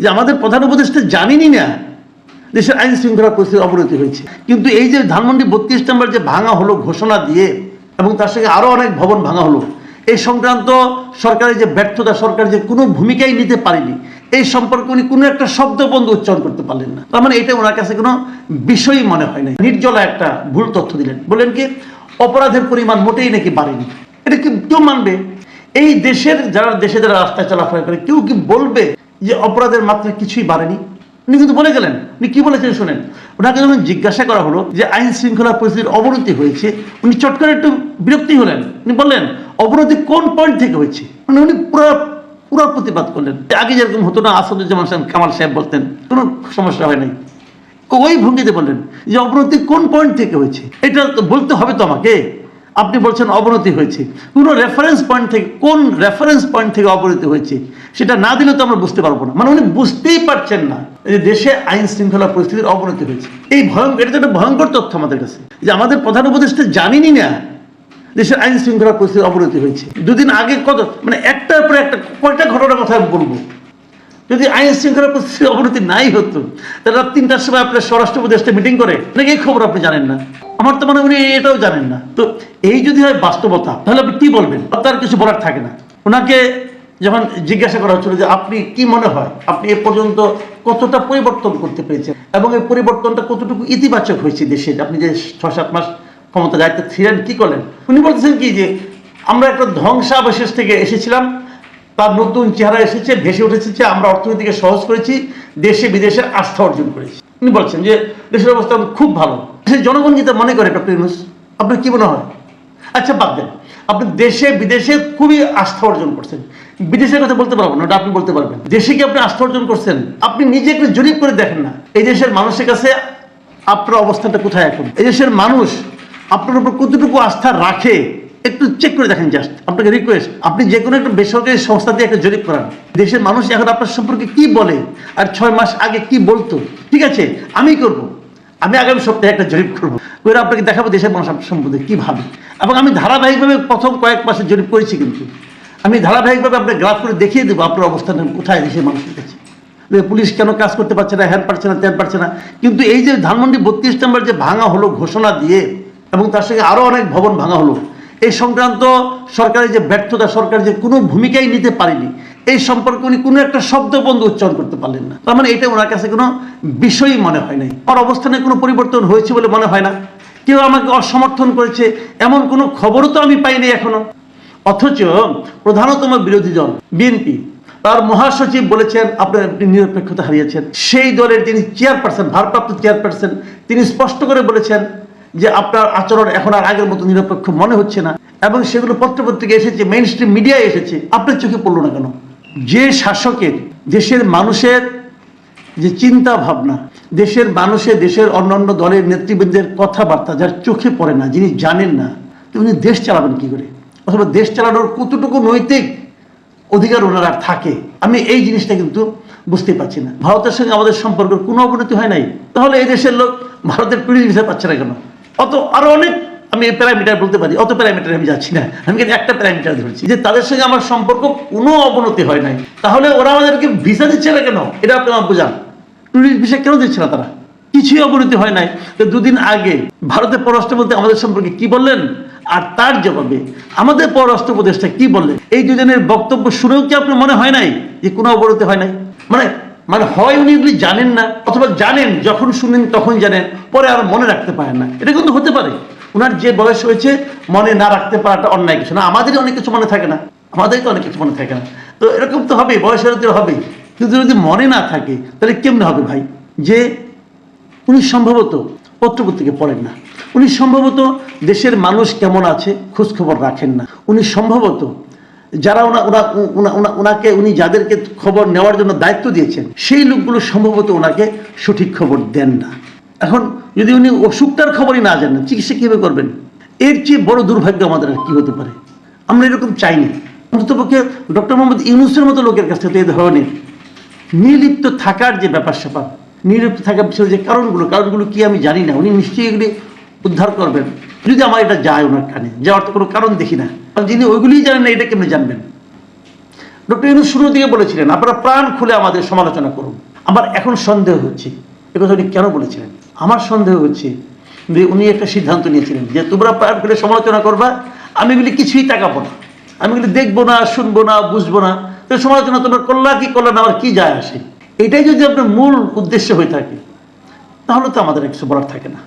যে আমাদের প্রধান উপদেষ্টা জানেনই না দেশের আইন শৃঙ্খলা পরিস্থিতির অবনতি হয়েছে। কিন্তু এই যে ধানমন্ডি বত্রিশ নম্বর যে ভাঙা হলো ঘোষণা দিয়ে এবং তার সঙ্গে আরও অনেক ভবন ভাঙা হলো, এই সংক্রান্ত সরকারের যে ব্যর্থতা, সরকার যে কোনো ভূমিকাই নিতে পারেনি, এই সম্পর্কে উনি কোনো একটা শব্দ বন্ধ উচ্চারণ করতে পারলেন না। তার মানে এটা ওনার কাছে কোনো বিষয়ই মনে হয় না নির্জলা একটা ভুল তথ্য দিলেন। বললেন কি, অপরাধের পরিমাণ মোটেই নাকি বাড়েনি। এটা কি কেউ মানবে? এই দেশের যারা দেশে যারা রাস্তায় চলাফেরা করে, কেউ কি বলবে যে অপরাধের মাত্রা কিছুই বাড়েনি। উনি কিন্তু বলে গেলেন, উনি কি বলেছেন শোনেন? ওনাকে যখন জিজ্ঞাসা করা হলো যে আইন শৃঙ্খলা পরিস্থিতির অবনতি হয়েছে, উনি চট করে একটু বিরক্তি হলেন। উনি বললেন, অবনতি কোন পয়েন্ট থেকে হয়েছে? মানে উনি পুরো পুরো প্রতিবাদ করলেন। আগে যেরকম হতো না, আসাদুজ্জামান সাহেব, কামাল সাহেব বলতেন, কোনো সমস্যা হয় নাই। ওই ভঙ্গিতে বললেন যে অবনতি কোন পয়েন্ট থেকে হয়েছে? এটা তো বলতে হবে তো আমাকে। আপনি বলছেন অবনতি হয়েছে। কোনো রেফারেন্স পয়েন্ট থেকে, কোন রেফারেন্স পয়েন্ট থেকে অবনতি হয়েছে? সেটা না দিলে তো আমরা বুঝতে পারব না। মানে উনি বুঝতেই পারছেন না যে দেশে আইন শৃঙ্খলা পরিস্থিতির অবনতি হয়েছে। এই ভয়ঙ্কর এটা তো একটা ভয়ঙ্কর তথ্য আমাদের কাছে। যে আমাদের প্রধান উপদেষ্টা জানেনই না দেশের আইন শৃঙ্খলা পরিস্থিতির অবনতি হয়েছে। দুদিন আগে কত মানে একটার পরে একটা, কয়টা ঘটনার কথা আমি বলব? যদি আইন শৃঙ্খলা পরিস্থিতির অবনতি নাই হতো, তাহলে রাত তিনটার সময় আপনার স্বরাষ্ট্র উপদেষ্টা মিটিং করে, নাকি এই খবর আপনি জানেন না? আমার তো মনে উনি এটাও জানেন না। তো এই যদি হয় বাস্তবতা, তাহলে আপনি কি বলবেন? তার কিছু বলার থাকে না। ওনাকে যখন জিজ্ঞাসা করা হচ্ছিল যে আপনি কি মনে হয়, আপনি এ পর্যন্ত কতটা পরিবর্তন করতে পেরেছেন? এবং এই পরিবর্তনটা কতটুকু ইতিবাচক হয়েছে দেশে? আপনি যে ছয় সাত মাস ক্ষমতা দায়িত্বে ছিলেন, কি করলেন? উনি বলতেছেন কি যে, আমরা একটা ধ্বংসাবশেষ থেকে এসেছিলাম, তার নতুন চেহারা এসেছে, ভেসে উঠেছে আমরা অর্থনীতিকে সহজ করেছি, দেশে বিদেশে আস্থা অর্জন করেছি। উনি বলছেন যে, দেশের অবস্থা খুব ভালো। দেশের জনগণ যেটা মনে করে, ডক্টর ইউনুস? আপনার কি মনে হয়? আচ্ছা বাদ দেন। আপনি দেশে বিদেশে খুবই আস্থা অর্জন করছেন। বিদেশের কথা বলতে পারবেন না, ওটা আপনি বলতে পারবেন। দেশে কি আপনি আস্থা অর্জন করছেন, আপনি নিজে একটু জরিপ করে দেখেন না। এই দেশের মানুষের কাছে আপনার অবস্থানটা কোথায় এখন? এই দেশের মানুষ আপনার উপর কতটুকু আস্থা রাখে, একটু চেক করে দেখেন জাস্ট আপনাকে রিকোয়েস্ট আপনি যে কোনো একটা বেসরকারি সংস্থা দিয়ে একটা জরিপ করান। দেশের মানুষ এখন আপনার সম্পর্কে কি বলে, আর ছয় মাস আগে কি বলতো? ঠিক আছে, আমি করব। আমি আগামী সপ্তাহে একটা জরিপ করব। করে আপনাকে দেখাবো দেশের মানুষ আপনার সম্বন্ধে কি ভাবে। এবং আমি ধারাবাহিকভাবে প্রথম কয়েক মাসে জরিপ করেছি কিন্তু। আমি ধারাবাহিকভাবে আপনার গ্রাফ করে দেখিয়ে দেবো আপনার অবস্থান কোথায় দেশের মানুষের কাছে। যে পুলিশ কেন কাজ করতে পারছে না হ্যান পারছে না, ত্যান পারছে না? কিন্তু এই যে ধানমন্ডি বত্রিশ নম্বর যে ভাঙা হলো ঘোষণা দিয়ে, এবং তার সঙ্গে আরও অনেক ভবন ভাঙা হলো, এই সংক্রান্ত সরকারের যে ব্যর্থতা, সরকার যে কোনো ভূমিকাই নিতে পারেনি, এই সম্পর্কে উনি কোনো একটা শব্দ বন্ধ উচ্চারণ করতে পারলেন না। তার মানে এটা ওনার কাছে কোনো বিষয়ই মনে হয় নাই। আমার অবস্থানে কোনো পরিবর্তন হয়েছে বলে মনে হয় না। কেউ আমাকে অসমর্থন করেছে, এমন কোনো খবরও তো আমি পাইনি এখনও। অথচ প্রধানতম বিরোধী দল বিএনপি তার মহাসচিব বলেছেন, আপনার আপনি নিরপেক্ষতা হারিয়েছেন। সেই দলের যিনি চেয়ারপারসন ভারপ্রাপ্ত চেয়ারপারসন তিনি স্পষ্ট করে বলেছেন যে আপনার আচরণ এখন আর আগের মতো নিরপেক্ষ মনে হচ্ছে না এবং সেগুলো পত্রপত্রিকা এসেছে মেইন স্ট্রিম মিডিয়ায় এসেছে। আপনার চোখে পড়ল না কেন? যে শাসকের, দেশের মানুষের যে চিন্তা ভাবনা দেশের মানুষের দেশের অন্যান্য দলের নেতৃবৃন্দের কথাবার্তা যার চোখে পড়ে না, যিনি জানেন না তো উনি দেশ চালাবেন কি করে? অথবা দেশ চালানোর কতটুকু নৈতিক অধিকার ওনার আর থাকে, আমি এই জিনিসটা কিন্তু বুঝতে পারছি না। ভারতের সঙ্গে আমাদের সম্পর্কের কোনো অবনতি হয় নাই। তাহলে এই দেশের লোক ভারতের টুরিস্ট ভিসা পাচ্ছে না কেন? অত আরও অনেক আমি এই প্যারামিটার বলতে পারি, অত প্যারামিটার আমি যাচ্ছি না। আমি কিন্তু একটা প্যারামিটার ধরছি যে তাদের সঙ্গে আমার সম্পর্ক কোনো অবনতি হয় নাই। তাহলে ওরা আমাদেরকে ভিসা দিচ্ছে না কেন? এটা আপনি আমার বোঝান। টুরিস্ট ভিসা কেন দিচ্ছে না তারা? কিছুই অবনতি হয় নাই। তো দুদিন আগে ভারতের পররাষ্ট্র বলতে আমাদের সম্পর্কে কি বললেন? আর তার জবাবে আমাদের পররাষ্ট্র উপদেষ্টা কি বললেন? এই দুজনের বক্তব্য শুনেও কি আপনার মনে হয় নাই যে কোনো অবনতি হয় নাই? মানে মানে হয় উনি এগুলি জানেন না, অথবা জানেন, যখন শুনেন তখন জানেন, পরে আর মনে রাখতে পারেন না। এটা কিন্তু হতে পারে। ওনার যে বয়স হয়েছে, মনে না রাখতে পারাটা অন্যায় কিছু না। আমাদেরই অনেক কিছু মনে থাকে না। আমাদেরকে অনেক কিছু মনে থাকে না। তো এরকম তো হবে বয়সের তো হবেই। কিন্তু যদি মনে না থাকে, তাহলে কেমনে হবে ভাই? যে উনি সম্ভবত পত্রপত্রিকা পড়েন না। উনি সম্ভবত দেশের মানুষ কেমন আছে খোঁজখবর রাখেন না। উনি সম্ভবত যারা ওনা ওনা ওনা- ওনা- ওনাকে উনি যাদেরকে খবর নেওয়ার জন্য দায়িত্ব দিয়েছেন, সেই লোকগুলো সম্ভবত ওনাকে সঠিক খবর দেন না। এখন যদি উনি অসুখটার খবরই না জানেন, চিকিৎসা কীভাবে করবেন? এর চেয়ে বড় দুর্ভাগ্য আমাদের আর কি হতে পারে? আমরা এরকম চাইনি অন্ততপক্ষে ডক্টর মোহাম্মদ ইউনুসের মতো লোকের কাছ থেকে এই ধরনের নির্লিপ্ত থাকার যে ব্যাপার স্যাপার নির্লিপ্ত থাকার পিছনে যে কারণগুলো কারণগুলো কি আমি জানি না। উনি নিশ্চয়ই এগুলি উদ্ধার করবেন। যদি আমার এটা যায় ওনার কানে, যাওয়ার তো কোনো কারণ দেখি না। যিনি ওইগুলিই জানেন না, এটা কেমনি জানবেন? ডক্টর ইউনুস শুরু দিয়ে বলেছিলেন, আপনারা প্রাণ খুলে আমাদের সমালোচনা করুন। আমার এখন সন্দেহ হচ্ছে একথা উনি কেন বলেছিলেন? আমার সন্দেহ হচ্ছে যে উনি একটা সিদ্ধান্ত নিয়েছিলেন যে তোমরা প্রাণ খুলে সমালোচনা করবা, আমি এগুলি কিছুই তাকাবো না। আমি এগুলি দেখব না, শুনব না, বুঝব না। তো সমালোচনা তোমরা করলা কি করলা না, আমার কি যায় আসে? এটাই যদি আপনার মূল উদ্দেশ্য হয়ে থাকে, তাহলে তো আমাদের কিছু বলার থাকে না।